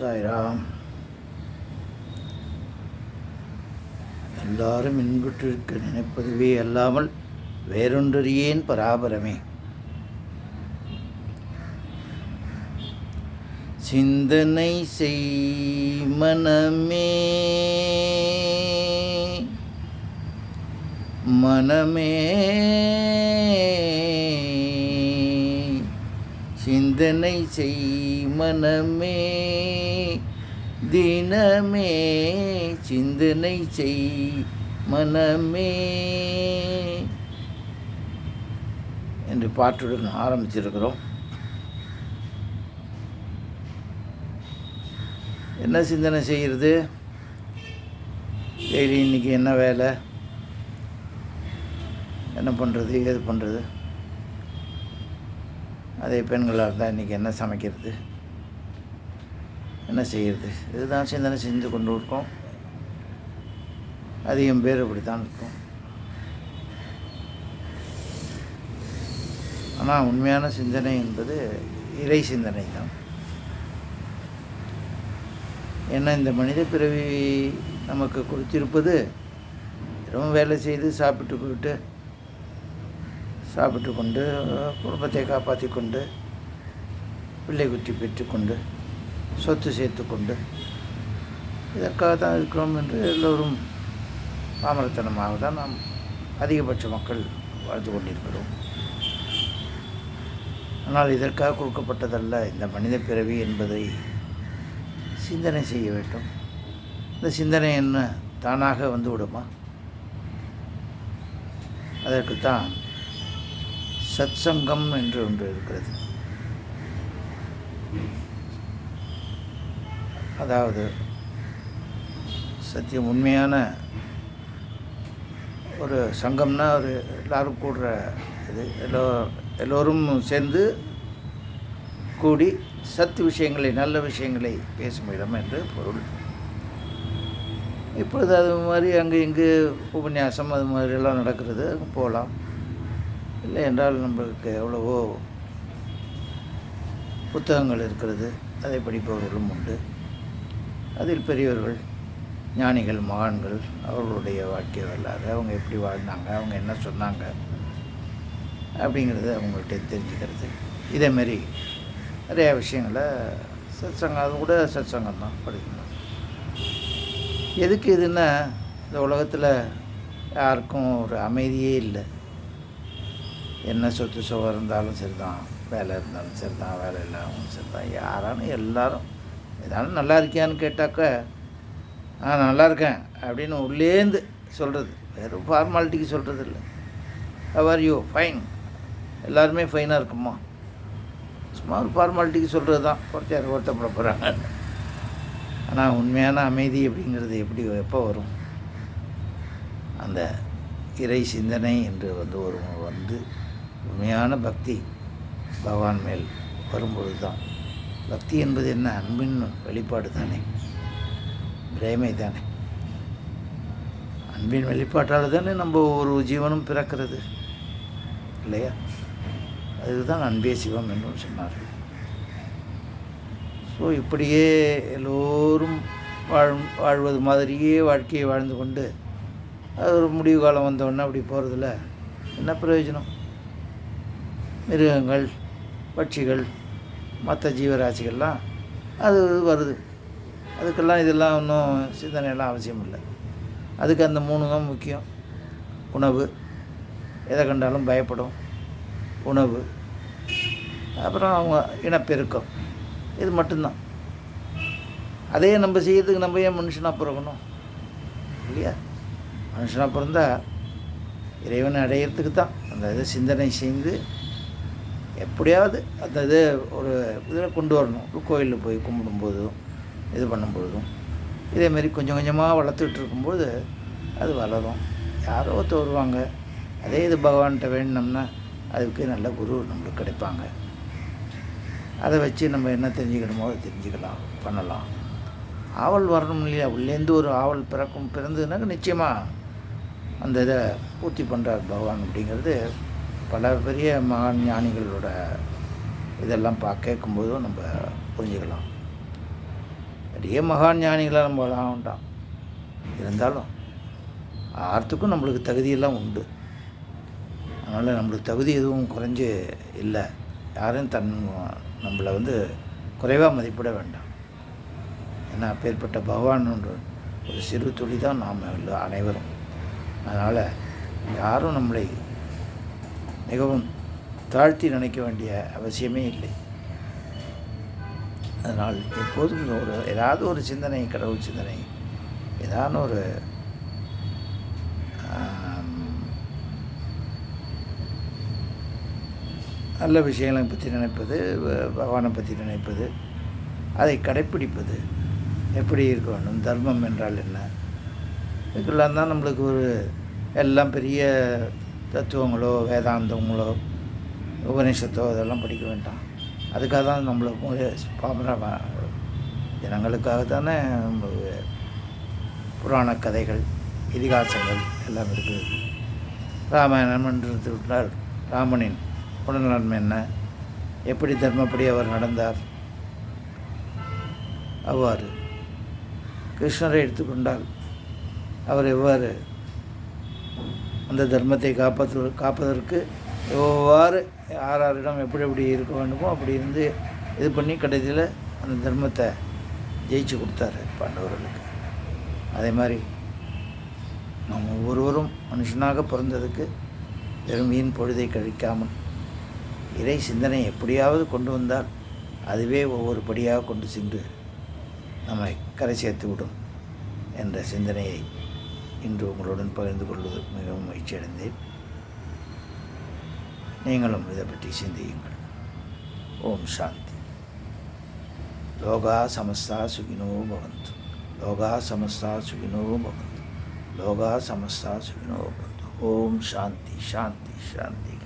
சாய்ராம் எல்லாரும் இன்புற்றிருக்க நினைப்பதுவே அல்லாமல் வேறொன்றறியேன் பராபரமே? சிந்தனை செய் மனமே. மனமே. சிந்தனை செய் மனமே தினமே. சிந்தனை செய் மனமே. என்று பாட்டுடன் ஆரம்பிச்சிருக்கிறோம். என்ன சிந்தனை செய்கிறது? டெய்லி இன்றைக்கி என்ன வேலை? என்ன பண்ணுறது ஏது பண்ணுறது அதே பெண்களாக இருந்தால் இன்றைக்கி என்ன சமைக்கிறது? என்ன செய்கிறது இதுதான் சிந்தனை செஞ்சு கொண்டு இருக்கோம். அதிகம் பேர் இப்படி தான் இருக்கும். ஆனால் உண்மையான சிந்தனை என்பது இறை சிந்தனை தான். ஏன்னா இந்த மனித பிறவி நமக்கு கொடுத்திருப்பது ரொம்ப வேலை செய்து சாப்பிட்டு போயிட்டு சாப்பிட்டு கொண்டு குடும்பத்தை காப்பாற்றி கொண்டு பிள்ளை குட்டி பெற்றுக்கொண்டு சொத்து சேர்த்து கொண்டு இதற்காக தான் இருக்கிறோம் என்று எல்லோரும் பாமரத்தனமாக தான் நாம் அதிகபட்ச மக்கள் வாழ்ந்து கொண்டிருக்கிறோம். ஆனால் இதற்காக கொடுக்கப்பட்டதல்ல இந்த மனித பிறவி என்பதை சிந்தனை செய்ய வேண்டும். இந்த சிந்தனை என்ன தானாக வந்து விடுமா அதற்குத்தான் சத்சங்கம் என்று ஒன்று இருக்கிறது. அதாவது சத்தியம் உண்மையான ஒரு சங்கம்னா ஒரு எல்லோரும் கூடுற இது. எல்லோ எல்லோரும் சேர்ந்து கூடி சத்து விஷயங்களை நல்ல விஷயங்களை பேசும் இடம் என்று பொருள். இப்பொழுது அது மாதிரி அங்கே இங்கு உபன்யாசம் அது மாதிரியெல்லாம் நடக்கிறது. போகலாம். இல்லை என்றால் நம்மளுக்கு எவ்வளவோ புத்தகங்கள் இருக்கிறது. அதை படிப்பவர்களும் உண்டு. அதில் பெரியவர்கள் ஞானிகள் மகான்கள் அவர்களுடைய வாழ்க்கை வரலாறு அவங்க எப்படி வாழ்ந்தாங்க அவங்க என்ன சொன்னாங்க அப்படிங்கிறது அவங்கள்ட்ட தெரிஞ்சுக்கிறது. இதேமாரி நிறையா விஷயங்களை சத்சங்கம் அது கூட சத்சங்கம் தான் படிக்கணும். எதுக்கு இதுன்னா இந்த உலகத்தில் யாருக்கும் ஒரு அமைதியே இல்லை. என்ன சொத்து சுகம் இருந்தாலும் சரி தான் வேலை இருந்தாலும் சரி தான் வேலை இல்லாமல் சரி தான் யாராலும் எல்லாரும் ஏதாலும் நல்லா இருக்கியான்னு கேட்டாக்க ஆ நல்லா இருக்கேன் அப்படின்னு உள்ளேந்து சொல்கிறது வெறும் ஃபார்மாலிட்டிக்கு சொல்கிறது இல்லை. ஹவர் யூ ஃபைன் எல்லாருமே ஃபைனாக இருக்குமா? சும்மா ஒரு ஃபார்மாலிட்டிக்கு சொல்கிறது தான் ஒருத்தர் ஒருத்தப்பட போகிறாங்க ஆனால் உண்மையான அமைதி அப்படிங்கிறது எப்படி எப்போ வரும்? அந்த இறை சிந்தனை என்று வந்து ஒரு வந்து உண்மையான பக்தி பகவான் மேல் வரும்பொழுது தான் பக்தி என்பது என்ன? அன்பின் வெளிப்பாடு தானே. பிரேமை தானே. அன்பின் வெளிப்பாட்டால் தானே நம்ம ஒரு ஜீவனும் பிறக்கிறது. இல்லையா? அதுதான் அன்பே சிவம் என்றும் சொன்னார் ஸோ இப்படியே எல்லோரும் வாழ் வாழ்வது மாதிரியே வாழ்க்கையை வாழ்ந்து கொண்டு அது ஒரு முடிவு காலம் வந்தோடனே அப்படி போகிறதுல என்ன பிரயோஜனம்? மிருகங்கள் பட்சிகள் மற்ற ஜீவராசிகள்லாம் அது வருது. அதுக்கெல்லாம் இதெல்லாம் ஒன்றும் சிந்தனையெல்லாம் அவசியம் இல்லை அதுக்கு அந்த மூணு தான் முக்கியம். உணவு. எதை கண்டாலும் பயப்படும். உணவு. அப்புறம் அவங்க இனப்பெருக்கம். இது மட்டும்தான். அதே நம்ம செய்யறதுக்கு நம்ம ஏன் மனுஷனாக பிறக்கணும்? இல்லையா? மனுஷனாக பிறந்தால் இறைவனை அடையிறதுக்கு தான். அந்த இதை சிந்தனை செய்து எப்படியாவது அந்த இது ஒரு இதில் கொண்டு வரணும். ஒரு கோயிலில் போய் கும்பிடும்போதும் இது பண்ணும்பொழுதும் இதேமாரி கொஞ்சம் கொஞ்சமாக வளர்த்துக்கிட்டு இருக்கும்போது அது வளரும். யாரோ ஒருத்தர் வருவாங்க. அதே இது பகவான்கிட்ட வேணும்னா அதுக்கு நல்ல குரு நம்மளுக்கு கிடைப்பாங்க. அதை வச்சு நம்ம என்ன தெரிஞ்சுக்கணுமோ அதை தெரிஞ்சுக்கலாம் பண்ணலாம். ஆவல் வரணும் இல்லையா? உள்ளேருந்து ஒரு ஆவல் பிறக்கும் பிறந்ததுனாக்க நிச்சயமாக அந்த இதை பூர்த்தி பண்ணுறார் பகவான் அப்படிங்கிறது பல பெரிய மகான் ஞானிகளோட இதெல்லாம் பா கேட்கும்போதும் நம்ம புரிஞ்சுக்கலாம். பெரிய மகான் ஞானிகளாக நம்ம வேண்டாம். இருந்தாலும் ஆர்த்துக்கும் நம்மளுக்கு தகுதியெல்லாம் உண்டு. அதனால் நம்மளுக்கு தகுதி எதுவும் குறைஞ்சு இல்லை. யாரும் தன் நம்மளை வந்து குறைவாக மதிப்பிட வேண்டாம். ஏன்னா அப்பேற்பட்ட பகவானோன்று ஒரு சிறு துளி தான் நாம் அனைவரும். அதனால் யாரும் நம்மளை மிகவும் தாழ்த்தி நினைக்க வேண்டிய அவசியமே இல்லை. அதனால் எப்போதும் ஒரு ஏதாவது ஒரு சிந்தனை கடவுள் சிந்தனை ஏதாவது ஒரு நல்ல விஷயங்களை பற்றி நினைப்பது வ- பகவானை பற்றி நினைப்பது அதை கடைப்பிடிப்பது எப்படி இருக்க வேண்டும் தர்மம் என்றால் என்ன? இதுக்கெல்லாம் தான் நம்மளுக்கு ஒரு எல்லாம் பெரிய தத்துவங்களோ வேதாந்தங்களோ உபநிஷத்தோ அதெல்லாம் படிக்க வேண்டாம். அதுக்காக தான் நம்மளை பாமர ஜனங்களுக்காக தானே நம்மளுக்கு புராண கதைகள் இதிகாசங்கள் எல்லாம் இருக்குது. ராமாயணம் என்று எடுத்துக்கிட்டால் ராமனின் உடல்நன்மை என்ன? எப்படி தர்மப்படி அவர் நடந்தார்? அவ்வாறு. கிருஷ்ணரை எடுத்துக்கொண்டால் அவர் எவ்வாறு அந்த தர்மத்தை காப்பது காப்பதற்கு எவ்வாறு யார் யாரிடம் எப்படி எப்படி இருக்க வேண்டுமோ அப்படி இருந்து இது பண்ணி கடைசியில் அந்த தர்மத்தை ஜெயிச்சு கொடுத்தாரு பாண்டவர்களுக்கு. அதே மாதிரி நாம் ஒவ்வொருவரும் மனுஷனாக பிறந்ததுக்கு வெறும் வீண் பொழுதை கழிக்காமல் இறை சிந்தனை எப்படியாவது கொண்டு வந்தால் அதுவே ஒவ்வொரு படியாக கொண்டு சென்று நம்மை கரை சேர்த்து விடும் என்ற சிந்தனையை இன்று உங்களுடன் பகிர்ந்து கொள்வது மிகவும் மகிழ்ச்சி அடைந்தேன் நீங்களும் இதை பற்றி சிந்தியுங்கள். ஓம் சாந்தி. லோகா சமஸ்தா சுகினோ பவந்து. லோகா சமஸ்தா சுகினோ பவந்து. லோகா சமஸ்தா சுகினோ பவந்து. ஓம் சாந்தி சாந்தி சாந்தி.